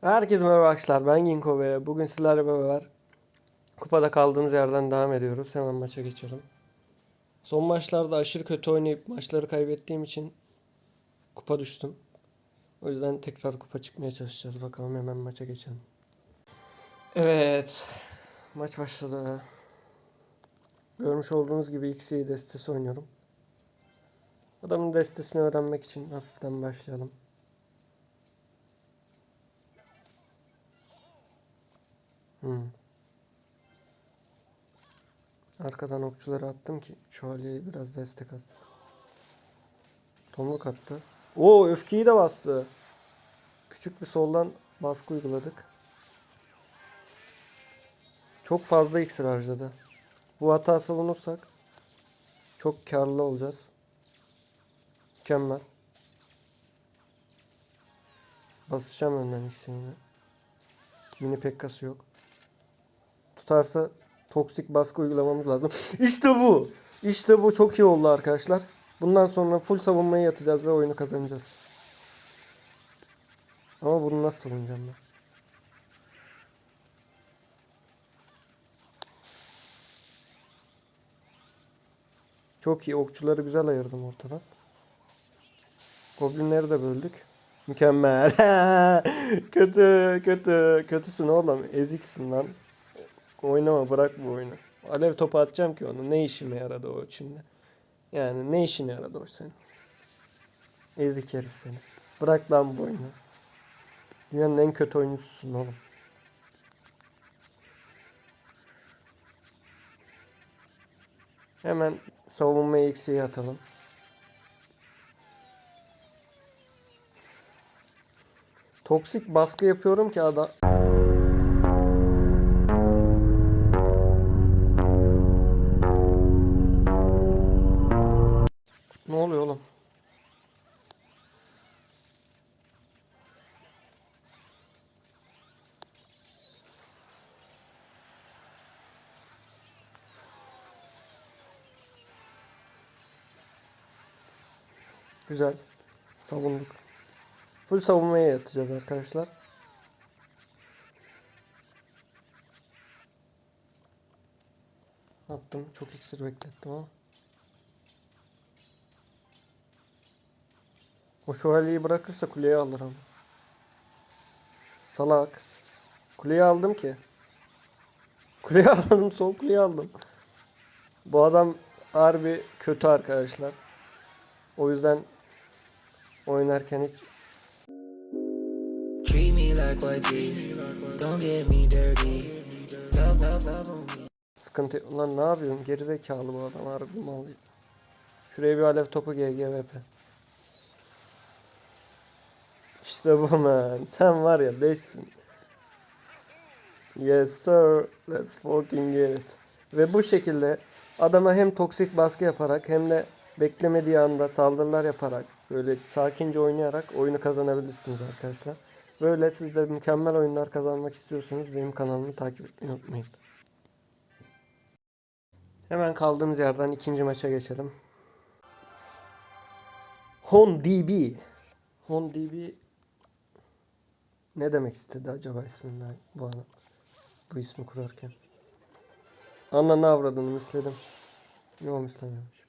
Herkese merhaba arkadaşlar. Ben Ginko ve bugün sizlerle beraber kupada kaldığımız yerden devam ediyoruz. Hemen maça geçelim. Son maçlarda aşırı kötü oynayıp maçları kaybettiğim için kupa düştüm. O yüzden tekrar kupa çıkmaya çalışacağız. Bakalım hemen maça geçelim. Evet. Maç başladı. Görmüş olduğunuz gibi XY destesi oynuyorum. Adamın destesini öğrenmek için hafiften başlayalım. Hmm. Arkadan okçuları attım ki şövalyeyi biraz destek atsın. Tomruk attı. Oo öfkeyi de bastı. Küçük bir soldan baskı uyguladık. Çok fazla iksir harcadı. Bu hata savunursak çok karlı olacağız. Mükemmel. Basacağım önden iksirini. Mini pekkası yok tutarsa toksik baskı uygulamamız lazım. İşte bu. İşte bu çok iyi oldu arkadaşlar. Bundan sonra full savunmaya yatacağız ve oyunu kazanacağız. Ama bunu nasıl savunacağım ben? Çok iyi. Okçuları güzel ayırdım ortadan. Goblinleri de böldük. Mükemmel. kötü, kötü, kötüsün oğlum. Eziksin lan. Oynama bırak bu oyunu. Alev topu atacağım ki onu. Ne işime yaradı o şimdi? Yani ne işine yaradı o senin? Ezik herif seni. Bırak lan bu oyunu. Dünyanın en kötü oyuncususun oğlum. Hemen savunma eksiği atalım. Toksik baskı yapıyorum ki adam... Güzel. Savunduk. Full savunmaya yatacağız arkadaşlar. Attım. Çok iksir beklettim ama. O şövalyeyi bırakırsa kuleyi alır ama. Salak. Kuleyi aldım ki. Kuleyi aldım. Sol kuleyi aldım. Bu adam harbi kötü arkadaşlar. O yüzden oynarken hiç Treat me like white teeth. Don't get me dirty. Love, love, love on me. sıkıntı yok. Lan ne yapıyorsun? Gerizekalı bu adam harbi mal. Şuraya bir alev topu GGVP. İşte bu man. Sen var ya leşsin. Yes sir. Let's fucking get it. Ve bu şekilde adama hem toksik baskı yaparak hem de beklemediği anda saldırılar yaparak böyle sakince oynayarak oyunu kazanabilirsiniz arkadaşlar. Böyle siz de mükemmel oyunlar kazanmak istiyorsanız benim kanalımı takip etmeyi unutmayın. Hemen kaldığımız yerden ikinci maça geçelim. Hon DB. Hon DB ne demek istedi acaba isminden bu adam? Bu ismi kurarken. Anla ne avradını misledim. Yok mislememiş.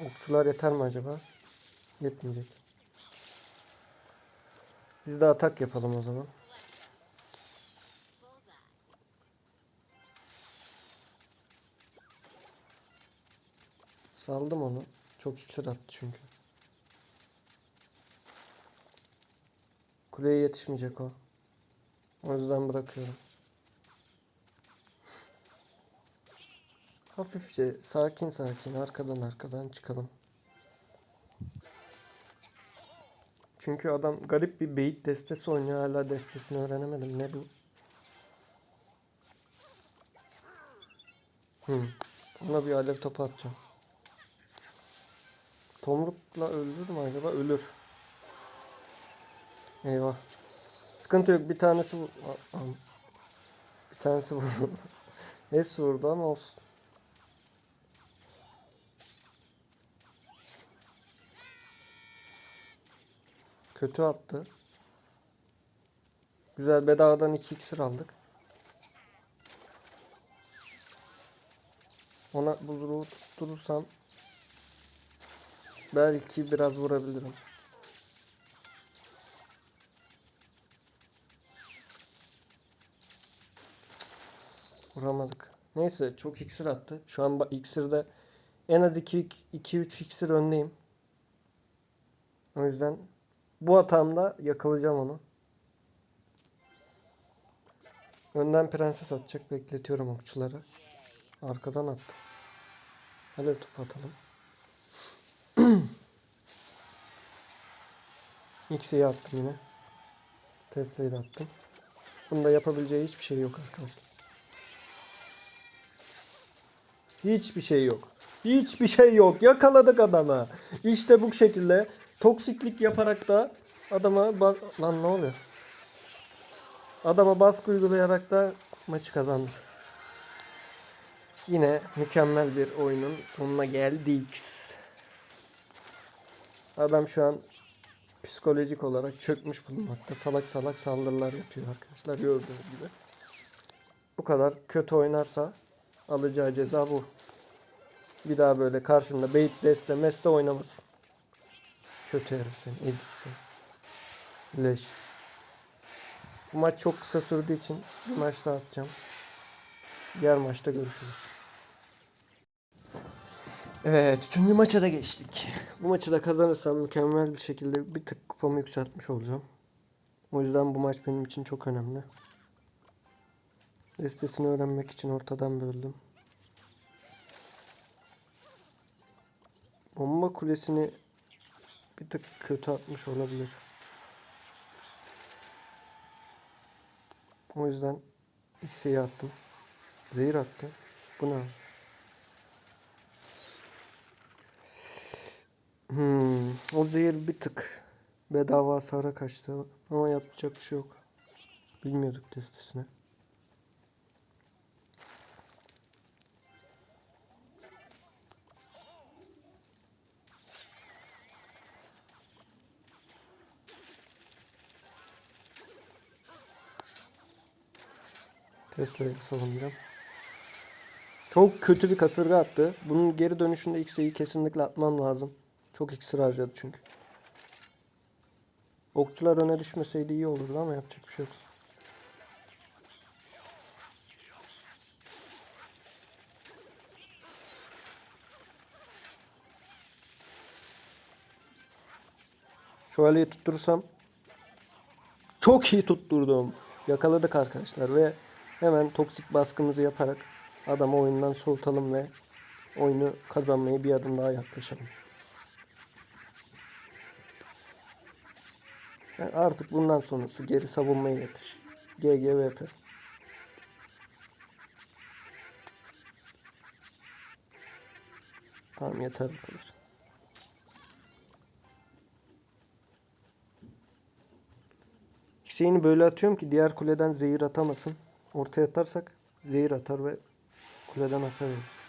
Okçular yeter mi acaba? Yetmeyecek. Biz de atak yapalım o zaman. Saldım onu. Çok iksir attı çünkü. Kuleye yetişmeyecek o. O yüzden bırakıyorum. Hafifçe sakin sakin arkadan arkadan çıkalım. Çünkü adam garip bir beyit destesi oynuyor. Hala destesini öğrenemedim. Ne bu? Hmm. Ona bir alev topu atacağım. Tomrukla öldür mü acaba? Ölür. Eyvah. Sıkıntı yok. Bir tanesi vur. Bir tanesi vur. Hepsi vurdu ama olsun. Kötü attı. Güzel bedavadan 2 iksir aldık. Ona buzluğu tutturursam belki biraz vurabilirim. Vuramadık. Neyse çok iksir attı. Şu an iksirde en az 2 2-3 iksir öndeyim. O yüzden bu hatamda yakalayacağım onu. Önden prenses atacak. Bekletiyorum okçuları. Arkadan attı. Alev topu atalım. X'yi attım yine. Tesla'yı da attım. Bunda yapabileceği hiçbir şey yok arkadaşlar. Hiçbir şey yok. Hiçbir şey yok. Yakaladık adamı. İşte bu şekilde toksiklik yaparak da adama lan ne oluyor? Adama baskı uygulayarak da maçı kazandık. Yine mükemmel bir oyunun sonuna geldik. Adam şu an psikolojik olarak çökmüş bulunmakta. Salak salak saldırılar yapıyor arkadaşlar gördüğünüz gibi. Bu kadar kötü oynarsa alacağı ceza bu. Bir daha böyle karşımda bait deste meste oynamasın. Kötü herif sen, eziksin. Leş. Bu maç çok kısa sürdüğü için bir maç daha atacağım. Diğer maçta görüşürüz. Evet, üçüncü maça da geçtik. Bu maçı da kazanırsam mükemmel bir şekilde bir tık kupamı yükseltmiş olacağım. O yüzden bu maç benim için çok önemli. Destesini öğrenmek için ortadan böldüm. Bomba kulesini bir tık kötü atmış olabilir. O yüzden X'e attım. Zehir attı. Bu ne? Hmm, o zehir bir tık bedava hasara kaçtı ama yapacak bir şey yok. Bilmiyorduk testesine. Tesla'yı savunacağım. Çok kötü bir kasırga attı. Bunun geri dönüşünde X'e'yi kesinlikle atmam lazım. Çok iksir harcadı çünkü. Okçular öne düşmeseydi iyi olurdu ama yapacak bir şey yok. Şövalyeyi tutturursam çok iyi tutturdum. Yakaladık arkadaşlar ve hemen toksik baskımızı yaparak adamı oyundan soğutalım ve oyunu kazanmaya bir adım daha yaklaşalım. Yani artık bundan sonrası geri savunmaya yetiş. GGVP. Tamam yeter bu kadar. Şeyini böyle atıyorum ki diğer kuleden zehir atamasın. Ortaya atarsak zehir atar ve kuleden hasar veririz.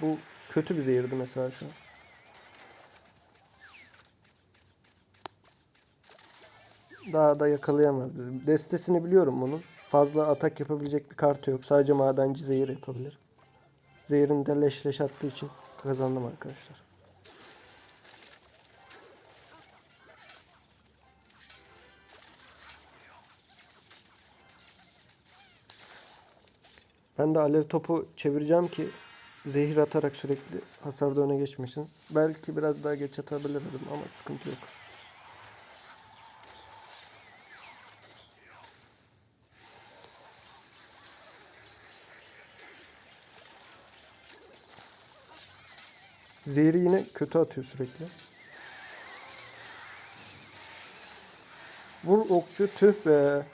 Bu kötü bir zehirdi mesela şu an. Daha da yakalayamaz. Destesini biliyorum bunun. Fazla atak yapabilecek bir kartı yok. Sadece madenci zehir yapabilir. Zehirini de leş leş attığı için kazandım arkadaşlar. Ben de alev topu çevireceğim ki zehir atarak sürekli hasarda öne geçmesin. Belki biraz daha geç atabilirdim ama sıkıntı yok. Zehri yine kötü atıyor sürekli. Vur okçu tüh be.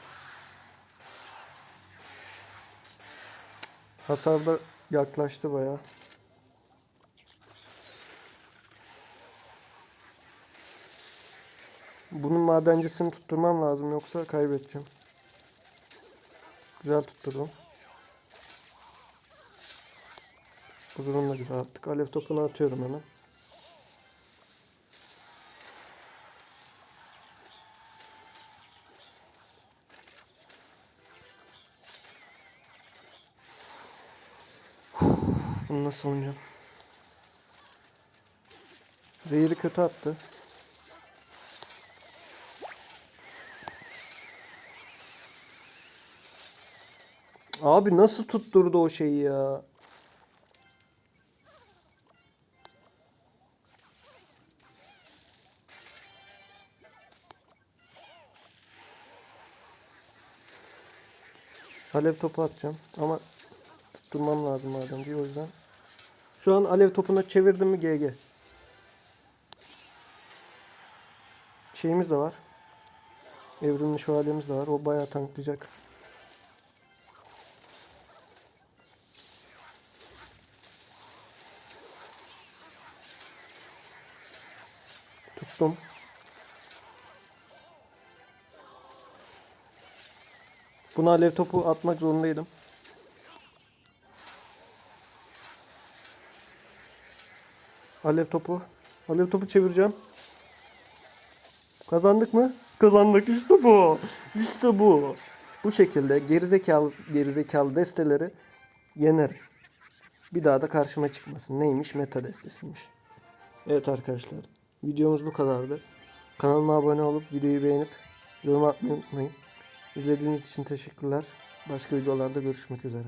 Hasarda yaklaştı baya. Bunun madencisini tutturmam lazım yoksa kaybedeceğim. Güzel tutturdum. Uzununu da güzel attık. Alev topunu atıyorum hemen. Nasıl oynayacağım? Zehiri kötü attı. Abi nasıl tutturdu o şeyi ya? Alev topu atacağım ama tutturmam lazım madem diye o yüzden. Şu an alev topuna çevirdim mi GG. Şeyimiz de var. Evrimli şövalyemiz de var. O bayağı tanklayacak. Tuttum. Buna alev topu atmak zorundaydım. Alev topu. Alev topu çevireceğim. Kazandık mı? Kazandık. İşte bu. İşte bu. Bu şekilde gerizekalı gerizekalı desteleri yenerim. Bir daha da karşıma çıkmasın. Neymiş? Meta destesiymiş. Evet arkadaşlar. Videomuz bu kadardı. Kanalıma abone olup videoyu beğenip yorum atmayı unutmayın. İzlediğiniz için teşekkürler. Başka videolarda görüşmek üzere.